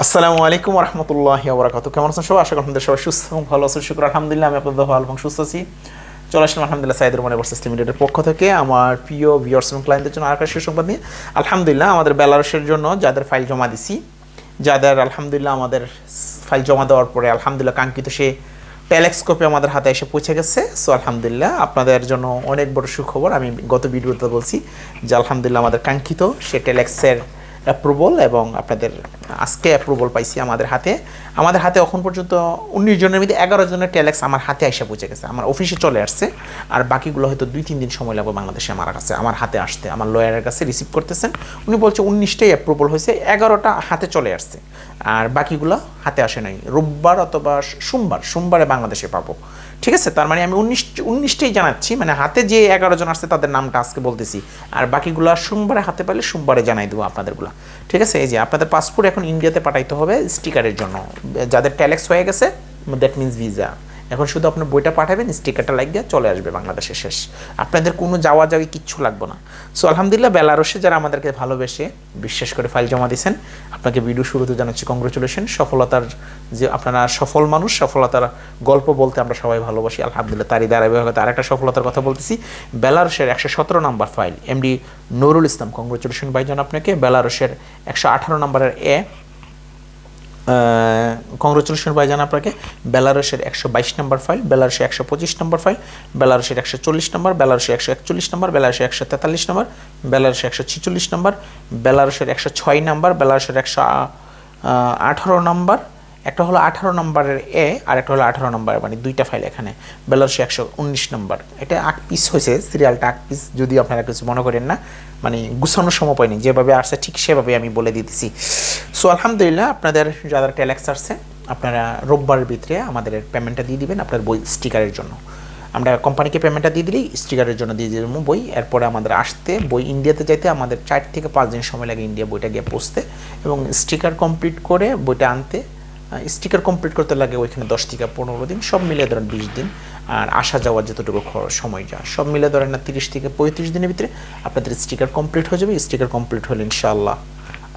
আসসালামু আলাইকুম রহমতুল্লাহ বরাকাতু কেমন আছেন সবাই? আশা করি সবাই সুস্থ এবং ভালো আছেন। শুক্র, আলহামদুলিল্লাহ, আমি আপনাদের ভালো এবং সুস্থ আছি। চলে আসলাম আলহামদুলিল্লাহ সাইদুর মানে ভার্সেস লিমিটেডের পক্ষ থেকে আমার প্রিয় ভিউয়ার্স এবং ক্লায়েন্টদের জন্য আরেকটা সুসংবাদ নিয়ে। আলহামদুলিল্লাহ, আমাদের বেলারসের জন্য যাদের ফাইল জমা দিছি, যাদের আলহামদুলিল্লাহ আমাদের ফাইল জমা দেওয়ার পরে আলহামদুলিল্লাহ কাঙ্ক্ষিত সে টেলেক্স কপি আমাদের হাতে এসে পৌঁছে গেছে। সো আলহামদুলিল্লাহ, আপনাদের জন্য অনেক বড় সুখবর আমি গত ভিডিওতে বলছি যে, আলহামদুলিল্লাহ আমাদের কাঙ্ক্ষিত সে টেলেক্সের অ্যাপ্রুভাল এবং আপনাদের আজকে অ্যাপ্রুভাল পাইছি আমাদের হাতে। আমাদের হাতে এখন পর্যন্ত উনিশ জনের মধ্যে এগারো জনের টেলেক্স আমার হাতে এসে পৌঁছে গেছে। আমার অফিসে চলে আসছে। আর বাকিগুলো হয়তো দুই, তিন দিন সময় লাগবে বাংলাদেশে আমার কাছে, আমার হাতে আসতে। আমার লয়ারের কাছে রিসিভ করতেছেন। উনি বলছে উনিশটাই অ্যাপ্রুভাল হয়েছে, এগারোটা হাতে চলে আসছে। আর বাকিগুলো হাতে আসে নাই। রোববার অথবা সোমবার, সোমবারে বাংলাদেশে পাবো। ঠিক আছে? তার মানে আমি উনিশ, উনিশটাই জানাচ্ছি মানে হাতে যে এগারো জন আসছে তাদের নামটা আজকে বলতেছি। আর বাকিগুলো সোমবারে হাতে পারলে সোমবারে জানাই দেবো আপনাদেরগুলো। ঠিক আছে? এই যে আপনাদের পাসপোর্ট এখন ইন্ডিয়াতে পাঠাইতে হবে স্টিকারের জন্য। যাদের ট্যালেক্স হয়ে গেছে দ্যাট মিনস ভিসা এখন শুধু আপনার বইটা পাঠাবেন, স্টিকারটা লাগিয়ে চলে আসবে বাংলাদেশে শেষ। আপনাদের কোনো যাওয়া যাওয়ি কিচ্ছু লাগবে না। সো আলহামদুলিল্লাহ, বেলারসে যারা আমাদেরকে ভালোবেসে বিশ্বাস করে ফাইল জমা দিয়েছেন, আপনাকে ভিডিও শুরুতে জানাচ্ছি কংগ্রেচুলেশন সফলতার যে আপনারা সফল মানুষ, সফলতার গল্প বলতে আমরা সবাই ভালোবাসি। আলহামদুলিল্লাহ, তারই ধারাবাহিকতা। আরেকটা সফলতার কথা বলতেছি, বেলারসের একশো সতেরো নম্বর file MD Nurul Islam congratulation ভাইজান আপনাকে। বেলারসের একশো আঠারো নম্বরের এ কংগ্রেচুলেশন ভাইজান আপনাকে। বেলারসের একশো বাইশ নম্বর ফাইল বেলারসের একশো পঁচিশ নম্বর ফাইল বেলারসের একশো চল্লিশ নম্বর, বেলারসের একশো একচল্লিশ নম্বর, বেলারসের একশো তেতাল্লিশ নম্বর, বেলারসের একশো ছিচল্লিশ নম্বর, বেলারসের একশো ছয় নম্বর, বেলারসের একশো আঠারো নম্বর একটা হলো আঠারো নম্বরের এ, আর একটা হলো আঠারো নম্বর মানে দুইটা ফাইল এখানে। বেলারসি একশো উনিশ নম্বর। এটা আট পিস হয়েছে সিরিয়ালটা আট পিস যদি আপনারা কিছু মনে করেন না মানে গুছানোর সময় পাইনি, যেভাবে আসছে ঠিক সেভাবে আমি বলে দিতেছি। সো আলহামদুলিল্লাহ, আপনাদের যারা টেলেক্স আসছে, আপনারা রোববারের ভিতরে আমাদের পেমেন্টটা দিয়ে দিবেন আপনার বই স্টিকারের জন্য। আমরা কোম্পানিকে পেমেন্টটা দিয়ে দিলেই স্টিকারের জন্য দিয়ে দেবো বই। এরপরে আমাদের আসতে, বই ইন্ডিয়াতে যাইতে আমাদের চার থেকে পাঁচ দিন সময় লাগে ইন্ডিয়া বইটা গিয়ে পৌঁছতে। এবং স্টিকার কমপ্লিট করে বইটা আনতে স্টিকার কমপ্লিট করতে লাগে ওইখানে দশ থেকে পনেরো দিন, সব মিলিয়ে ধরেন বিশ দিন। আর আসা যাওয়ার যতটুকু সময় যা, সব মিলে ধরেন না তিরিশ থেকে পঁয়ত্রিশ দিনের ভিতরে আপনাদের স্টিকার কমপ্লিট হয়ে যাবে। স্টিকার কমপ্লিট হলে ইনশাআল্লাহ,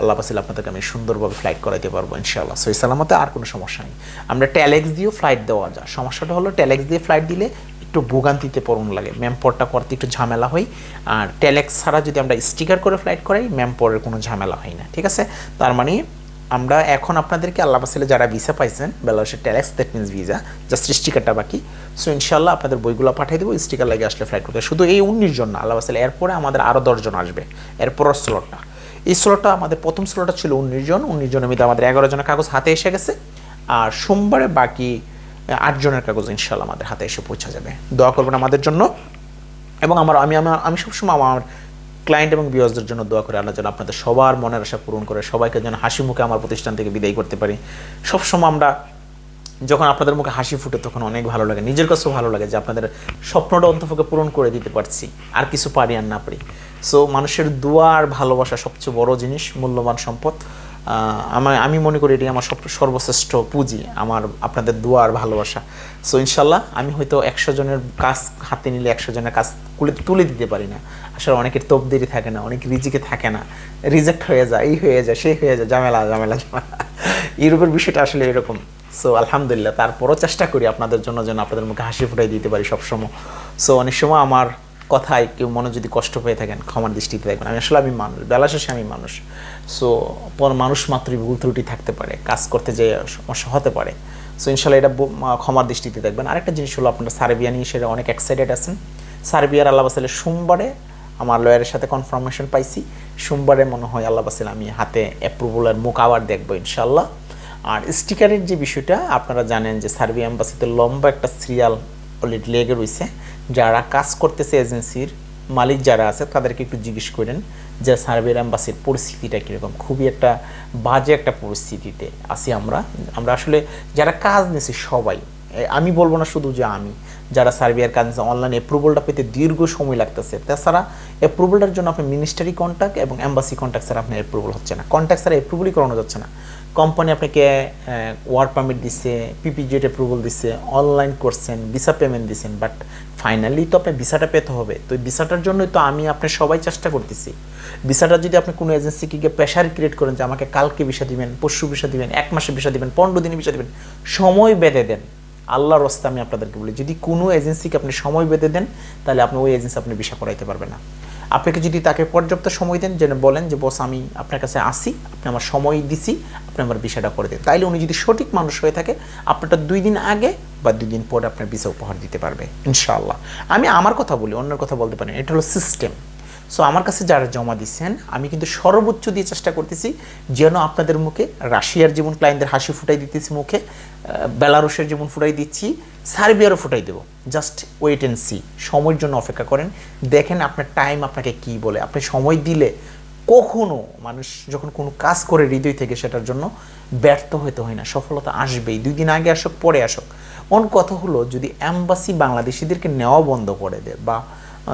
আল্লাহ পাশে আপনাদেরকে আমি সুন্দরভাবে ফ্লাইট করাইতে পারব ইনশাআল্লাহ। সই সালামতে আর কোনো সমস্যা নেই। আমরা ট্যালেক্স দিয়েও ফ্লাইট দেওয়া যায়। সমস্যাটা হলো ট্যালেক্স দিয়ে ফ্লাইট দিলে একটু ভোগান্তিতে পড়ন লাগে। ম্যামপরটা করতে একটু ঝামেলা হয়। আর ট্যালেক্স ছাড়া যদি আমরা স্টিকার করে ফ্লাইট করাই, ম্যামপরের কোনো ঝামেলা হয় না। ঠিক আছে? তার মানে আমরা এখন আপনাদেরকে আল্লাহ পাসিলে যারা ভিসা পাইছেন, বেলারসের telex that means visa just স্টিকারটা বাকি। সো ইনশাল্লাহ আপনাদের বইগুলো পাঠিয়ে দেবো স্টিকার লাগে আসলে ফ্লাইট করতে। শুধু এই উনিশ জন আল্লাহ পাসিলে এরপরে আমাদের আরও দশজন আসবে এরপরের স্লটটা এই স্লটটা আমাদের প্রথম স্লটটা ছিল উনিশ জন, উনিশ জনের মধ্যে আমাদের এগারো জনের কাগজ হাতে এসে গেছে, আর সোমবারে বাকি আট জনের কাগজ ইনশাল্লাহ আমাদের হাতে এসে পৌঁছা যাবে। দোয়া করবেন আমাদের জন্য, এবং আমার, আমি আমার আমি সবসময় আমার ক্লায়েন্ট এবং বিয়সদের জন্য দোয়া করে আল্লাহ যেন আপনাদের সবার মনের আশা পূরণ করে, সবাইকে যেন হাসি মুখে আমার প্রতিষ্ঠান থেকে বিদায় করতে পারি। সবসময় আমরা যখন আপনাদের মুখে হাসি ফুটে, তখন অনেক ভালো লাগে। নিজের কাছেও ভালো লাগে যে আপনাদের স্বপ্নটা অন্তপক্ষে পূরণ করে দিতে পারছি, আর কিছু পারি আর না পারি। সো মানুষের দোয়া আর ভালোবাসা সবচেয়ে বড় জিনিস, মূল্যবান সম্পদ। আমার আমি মনে করি এটি আমার সর্বশ্রেষ্ঠ পুঁজি, আমার আপনাদের দোয়া আর ভালোবাসা। সো ইনশাল্লাহ আমি হয়তো একশো জনের কাজ হাতে নিলে একশো জনের কাজ তুলে তুলে দিতে পারি না। আসলে অনেকের তবদেরি থাকে না, অনেক রিজিকে থাকে না। রিজেক্ট হয়ে যায়, এই হয়ে যায় সেই হয়ে যায়, ঝামেলা ঝামেলা ঝামেলা। ইউরোপের বিষয়টা আসলে এরকম। সো আলহামদুলিল্লাহ, তারপরও চেষ্টা করি আপনাদের জন্য যেন আপনাদের মুখে হাসি ফুটাই দিতে পারি সবসময়। সো অনেক সময় আমার কথায় কেউ মনে যদি কষ্ট পেয়ে থাকেন, ক্ষমার দৃষ্টিতে দেখবেন। আমি আসলে আমি মানুষ, বেলা শেষে আমি মানুষ। সো পর মানুষ মাত্রই ভুল ত্রুটি থাকতে পারে, কাজ করতে যে সমস্যা হতে পারে। সো ইনশাল্লাহ এটা ক্ষমার দৃষ্টিতে দেখবেন। আরেকটা জিনিস হলো আপনারা সার্বিয়া নিয়ে সেটা অনেক এক্সাইটেড আছেন। সার্বিয়ার আল্লাহ বাসালে সোমবারে আমার লয়ারের সাথে কনফার্মেশন পাইছি। সোমবারে মনে হয় আল্লাহ বাসালে আমি হাতে অ্যাপ্রুভালের মুখ আবার দেখব ইনশাল্লাহ। আর স্টিকারের যে বিষয়টা, আপনারা জানেন যে সার্বিয়া অ্যাম্বাসিতে লম্বা একটা সিরিয়াল অলরেডি লেগে রয়েছে যারা কাজ করতেছে এজেন্সির মালিক যারা আছে, তাদেরকে একটু জিজ্ঞেস করেন যে সার্বিয়ার অ্যাম্বাসির পরিস্থিতিটা কীরকম? খুবই একটা বাজে একটা পরিস্থিতিতে আছি আমরা। আমরা আসলে যারা কাজ নিয়েছি সবাই আমি বলব না শুধু যে আমি, যারা সার্বিয়ার কাজ অনলাইন অ্যাপ্রুভালটা পেতে দীর্ঘ সময় লাগতেছে। তাছাড়া অ্যাপ্রুভালটার জন্য আপনি মিনিস্টারি কন্ট্যাক্ট এবং অ্যাম্বাসি কন্ট্যাক্ট ছাড়া আপনার অ্যাপ্রুভাল হচ্ছে না। কন্ট্যাক্ট ছাড়া অ্যাপ্রুভালই করানো যাচ্ছে না। কোম্পানি আপনাকে ওয়ার্ক পারমিট দিচ্ছে পিপিজেড অ্যাপ্রুভাল দিচ্ছে অনলাইন করছেন ভিসা পেমেন্ট দিচ্ছেন বাট ফাইনালি তো আপনার ভিসাটা পেতে হবে। তো ভিসাটার জন্যই তো আমি আপনার সবাই চেষ্টা করতেছি। ভিসাটা যদি আপনি কোনো এজেন্সিকে গিয়ে প্রেশার ক্রিয়েট করেন যে আমাকে কালকে ভিসা দিবেন, পরশু ভিসা দিবেন, এক মাসে ভিসা দিবেন, পনেরো দিনে ভিসা দিবেন, সময় বেঁধে দেন। আল্লাহর রস্তে আমি আপনাদেরকে বলি, যদি কোনো এজেন্সিকে আপনি সময় বেঁধে দেন, তাহলে আপনি ওই এজেন্সি আপনি ভিসা করাইতে পারবেন না। আপনাকে যদি তাকে পর্যাপ্ত সময় দেন, যেন বলেন যে, বস, আমি আপনার কাছে আসি, আপনি আমার সময় দিছি, আপনি আমার বিষয়টা করে দেন। তাইলে উনি যদি সঠিক মানুষ হয়ে থাকে, আপনারটা দুই দিন আগে বা দুই দিন পরে আপনার ভিসা উপহার দিতে পারবে, ইনশাআল্লাহ। আমি আমার কথা বলি, অন্যের কথা বলতে পারি এটা হলো সিস্টেম সো আমার কাছে যারা জমা দিচ্ছেন, আমি কিন্তু সর্বোচ্চ দিয়ে চেষ্টা করতেছি যেন আপনাদের মুখে রাশিয়ার যেমন ক্লায়েন্টদের হাসি ফুটাই দিতেছি মুখে বেলারুশের যেমন ফুটাই দিচ্ছি, সার্বিয়ারও ফুটাই দেবো। জাস্ট ওয়েট অ্যান্ড সি সময়ের জন্য অপেক্ষা করেন। দেখেন আপনার টাইম আপনাকে কি বলে। আপনি সময় দিলে কখনো মানুষ যখন কোনো কাজ করে হৃদয় থেকে সেটার জন্য ব্যর্থ হতে হয় না। সফলতা আসবেই। দুই দিন আগে আসুক, পরে আসুক। অন কথা হলো, যদি অ্যাম্বাসি বাংলাদেশিদেরকে নেওয়া বন্ধ করে দেয় বা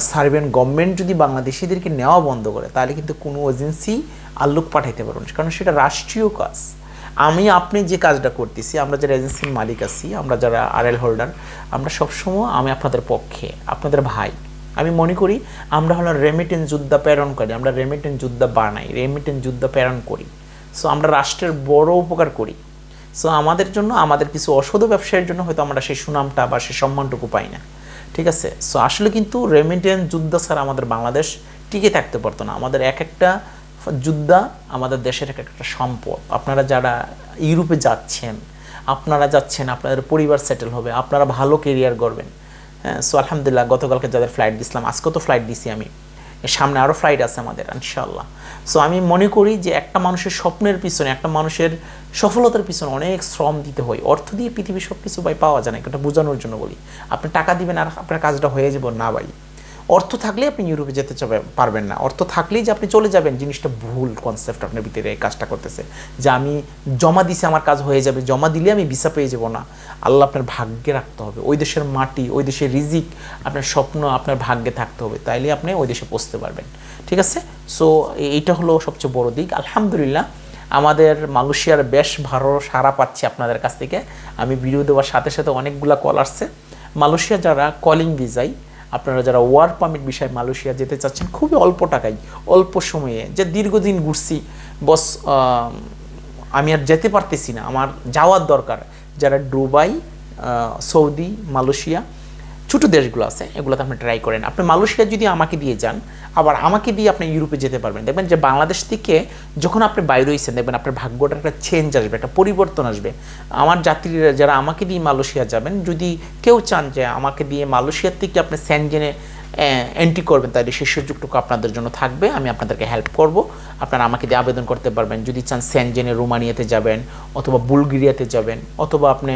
সার্বিয়ান গভর্নমেন্ট যদি বাংলাদেশিদেরকে নেওয়া বন্ধ করে, তাহলে কিন্তু কোনো এজেন্সি আল্লুক পাঠাইতে পারবে না। কারণ সেটা রাষ্ট্রীয় কাজ। আমি, আপনি যে কাজটা করতেছি, আমরা যারা এজেন্সির মালিক আছি, আমরা যারা আরএল হোল্ডার আমরা সবসময় আমি আপনাদের পক্ষে, আপনাদের ভাই। আমি মনে করি আমরা হলো রেমিটেন যোদ্ধা প্রেরণ করি, আমরা রেমিটেন যোদ্ধা বানাই রেমিটেন্স যোদ্ধা প্রেরণ করি। সো আমরা রাষ্ট্রের বড় উপকার করি। সো আমাদের জন্য, আমাদের কিছু অসৎ ব্যবসায়ের জন্য হয়তো আমরা সেই সুনামটা বা সেই সম্মানটুকু পাই না। ঠিক আছে? সো আসলে কিন্তু রেমিটেন্স যুদ্ধ ছাড়া আমাদের বাংলাদেশ টিকে থাকতে পারতো না। আমাদের এক একটা যুদ্ধা আমাদের দেশের এক একটা সম্পদ। আপনারা যারা ইউরোপে যাচ্ছেন, আপনারা যাচ্ছেন, আপনাদের পরিবার সেটেল হবে, আপনারা ভালো কেরিয়ার গড়বেন। হ্যাঁ? সো আলহামদুলিল্লাহ, গতকালকে যাদের ফ্লাইট দিছিলাম আজকে তো ফ্লাইট দিছি আমি। সামনে আরও ফ্লাইট আছে আমাদের ইনশাল্লাহ সো আমি মনে করি যে একটা মানুষের স্বপ্নের পিছনে, একটা মানুষের সফলতার পিছনে অনেক শ্রম দিতে হয়। অর্থ দিয়ে পৃথিবীর সব কিছু ভাই পাওয়া যায় না, এটা বোঝানোর জন্য বলি। আপনি টাকা দিবেন আর আপনার কাজটা হয়ে যাব না ভাই। অর্থ থাকলে আপনি ইউরোপে যেতে পারবেন না। অর্থ থাকলেই যে আপনি চলে যাবেন, জিনিসটা ভুল কনসেপ্ট আপনার ভিতরে এই কাজটা করতেছে। যে আমি জমা দিছি, আমার কাজ হয়ে যাবে, জমা দিলে আমি ভিসা পেয়ে যাব না। আল্লাহ আপনার ভাগ্যে রাখতে হবে। ওই দেশের মাটি, ওই দেশের রিজিক, আপনার স্বপ্ন, আপনার ভাগ্যে থাকতে হবে। তাইলে আপনি ওই দেশে পৌঁছতে পারবেন। ঠিক আছে? সো এইটা হলো সবচেয়ে বড় দিক। আলহামদুলিল্লাহ, আমাদের মালয়েশিয়ার বেশ ভালো সারা পাচ্ছি আপনাদের কাছ থেকে। আমি ভিডিও দেওয়ার সাথে সাথে অনেকগুলা কল আসছে। মালয়েশিয়া যারা কলিং ভিসাই আপনারা যারা ওয়ার্ক পারমিট বিষয়ে মালয়েশিয়া যেতে চাচ্ছেন, খুবই অল্প টাকায়, অল্প সময়ে, যে দীর্ঘদিন ঘুরছি বস আমি আর যেতে পারতেছি না, আমার যাওয়ার দরকার, যারা দুবাই সৌদি, মালয়েশিয়া ছোটো দেশগুলো আছে, এগুলোতে আপনি ট্রাই করেন। আপনি মালয়েশিয়া যদি আমাকে দিয়ে যান, আবার আমাকে দিয়ে আপনি ইউরোপে যেতে পারবেন। দেখবেন যে বাংলাদেশ থেকে যখন আপনি বাইরে হয়েছেন দেখবেন আপনার ভাগ্যটা একটা চেঞ্জ আসবে, একটা পরিবর্তন আসবে। আমার যাত্রীরা যারা আমাকে দিয়ে মালয়েশিয়া যাবেন, যদি কেউ চান যে আমাকে দিয়ে মালয়েশিয়ার থেকে আপনি স্যানজেনে এন্ট্রি করবেন, তাহলে সেই সুযোগটুকু আপনাদের জন্য থাকবে। আমি আপনাদেরকে হেল্প করব। আপনারা আমাকে দিয়ে আবেদন করতে পারবেন। যদি চান স্যানজেনে রোমানিয়াতে যাবেন, অথবা বুলগেরিয়াতে যাবেন, অথবা আপনি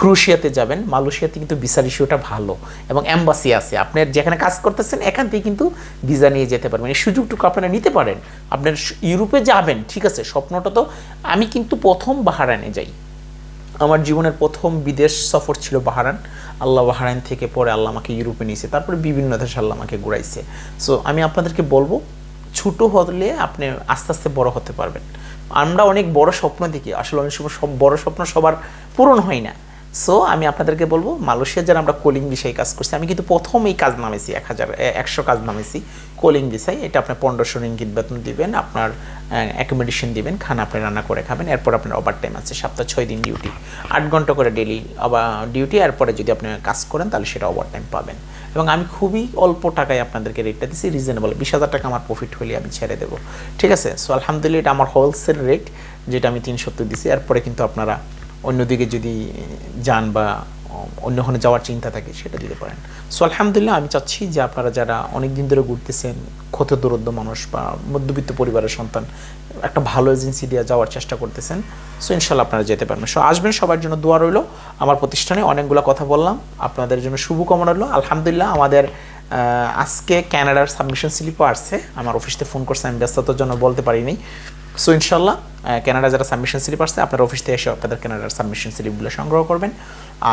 ক্রুশিয়াতে যাবেন, মালয়েশিয়াতে কিন্তু ভিসার ইস্যুটা ভালো এবং অ্যাম্বাসি আছে। আপনার যেখানে কাজ করতেছেন, এখান থেকে কিন্তু ভিসা নিয়ে যেতে পারবেন। এই সুযোগটুকু আপনারা নিতে পারেন। আপনার ইউরোপে যাবেন, ঠিক আছে? স্বপ্নটা তো আমি কিন্তু প্রথম বাহারানে যাই। আমার জীবনের প্রথম বিদেশ সফর ছিল বাহারান আল্লাহ বাহারান থেকে পরে আল্লাহ আমাকে ইউরোপে নিয়েছে তারপরে বিভিন্ন দেশে আল্লাহ আমাকে ঘুরাইছে। সো আমি আপনাদেরকে বলব, ছোটো হলে আপনি আস্তে আস্তে বড় হতে পারবেন। আমরা অনেক বড় স্বপ্ন দেখি। আসলে অনেক সময় সব বড় স্বপ্ন সবার পূরণ হয় না। সো আমি আপনাদেরকে বলব মালয়েশিয়া যারা আমরা কোলিং বিষয়ে কাজ করছি, আমি কিন্তু প্রথম এই কাজ নামেছি এক হাজার একশো কাজ নামেছি কোলিং বিষয়। এটা আপনার পনেরোশো রিঙ্গিত বেতন দিবেন, আপনার অ্যাকোমোডেশন দিবেন, খানা আপনি রান্না করে খাবেন, এরপর আপনার ওভার টাইম আছে সপ্তাহ ছয় দিন ডিউটি আট ঘণ্টা করে ডেলি ডিউটি এরপরে যদি আপনি কাজ করেন, তাহলে সেটা ওভার টাইম পাবেন। এবং আমি খুবই অল্প টাকায় আপনাদেরকে রেটটা দিচ্ছি রিজনেবল বিশ হাজার টাকা আমার প্রফিট হলে আমি ছেড়ে দেবো। ঠিক আছে? সো আলহামদুলিল্লাহ, এটা আমার হোলসেল রেট যেটা আমি তিন সত্তর দিচ্ছি এরপরে কিন্তু আপনারা অন্যদিকে যদি যান বা অন্য অন্যখানে যাওয়ার চিন্তা থাকে, সেটা দিতে পারেন। সো, আলহামদুলিল্লাহ, আমি চাচ্ছি যে আপনারা যারা অনেক দিন ধরে ঘুরতেছেন ক্ষত দরিদ্র মানুষ বা মধ্যবিত্ত পরিবারের সন্তান, একটা ভালো এজেন্সি দিয়ে যাওয়ার চেষ্টা করতেছেন, সো ইনশাল্লাহ আপনারা যেতে পারবেন। সো, আসবেন, সবার জন্য দোয়া রইল। আমার প্রতিষ্ঠানে অনেকগুলো কথা বললাম, আপনাদের জন্য শুভকামনা রইল। আলহামদুলিল্লাহ, আমাদের আজকে ক্যানাডার সাবমিশন স্লিপও আসছে। আমার অফিসতে ফোন করছে, আমি ব্যস্ততার জন্য বলতে পারিনি। সো ইনশাল্লাহ কানাডা যারা সাবমিশন স্লিপ আসছে, আপনার অফিস থেকে এসে আপনাদের কানাডার সাবমিশন স্লিপগুলো সংগ্রহ করবেন।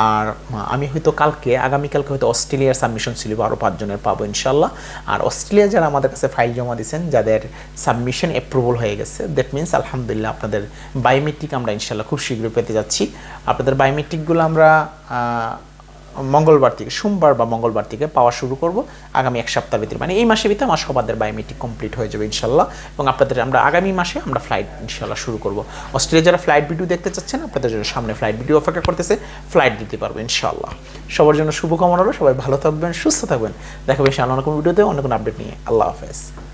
আর আমি হয়তো কালকে, আগামীকালকে হয়তো অস্ট্রেলিয়ার সাবমিশন স্লিপ আরও পাঁচজনের পাবো ইনশাল্লাহ আর অস্ট্রেলিয়া যারা আমাদের কাছে ফাইল জমা দিয়েছেন, যাদের সাবমিশন অ্যাপ্রুভাল হয়ে গেছে দ্যাট মিনস আলহামদুলিল্লাহ, আপনাদের বায়োমেট্রিক আমরা ইনশাল্লাহ খুব শীঘ্রই পেতে যাচ্ছি। আপনাদের বায়োমেট্রিকগুলো আমরা মঙ্গলবার থেকে, সোমবার বা মঙ্গলবার থেকে পাওয়া শুরু করব। আগামী এক সপ্তাহ ভিতরে মানে এই মাসের ভিতরে আমার সবাদের বায়োমেট্রিক কমপ্লিট হয়ে যাবে ইনশাল্লাহ। এবং আপনাদের আমরা আগামী মাসে আমরা ফ্লাইট ইনশাল্লাহ শুরু করব। অস্ট্রেলিয়া যারা ফ্লাইট ভিডিও দেখতে চাচ্ছেন, আপনাদের জন্য সামনে ফ্লাইট ভিডিও অপেক্ষা করতেছে ফ্লাইট দিতে পারব ইনশাল্লাহ। সবার জন্য শুভকামনা রইল, সবাই ভালো থাকবেন, সুস্থ থাকবেন। দেখাবে সে অন্য কোনো ভিডিওতে অন্য কোনো আপডেট নিয়ে। আল্লাহ হাফেজ।